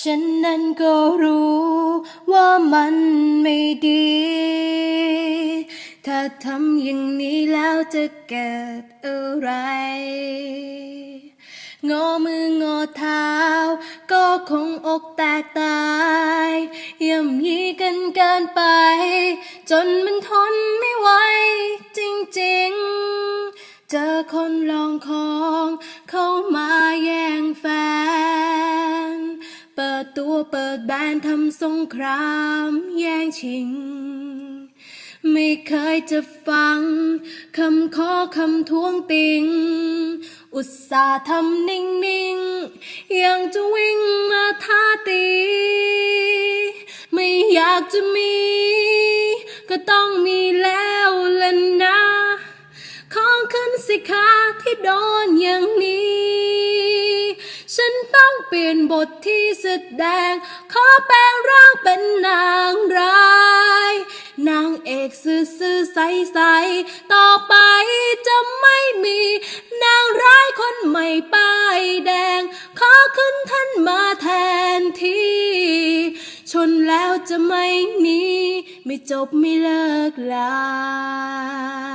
ฉันนั้นก็รู้ว่ามันไม่ดี ถ้าทำอย่างนี้แล้วจะเกิดอะไร งอมืองอเท้า ก็คงอกแตกตายย่ำยีกันเกินไป จนมันทนไม่ไหวจริงๆ เจอคนลองของเข้ามา ปิดตัวเปิดแบนทำสงครามแย่งชิง ไม่เคยจะฟังคำขอคำท้วงติง อุตส่าห์ทำนิ่งๆยังจะวิ่งมาท้าตี ไม่อยากจะมี ก็ต้องมีแล้วล่ะนะ ของขึ้นสิคะที่โดนอย่าง เปลี่ยนบทที่แสดง ขอแปลงร่างเป็นนางร้าย นางเอกซื่อๆใสๆต่อไปจะไม่มี นางร้ายคนใหม่ป้ายแดง ขอขึ้นท่านมาแทนที่ ชนแล้วจะไม่หนีไม่จบไม่เลิกลา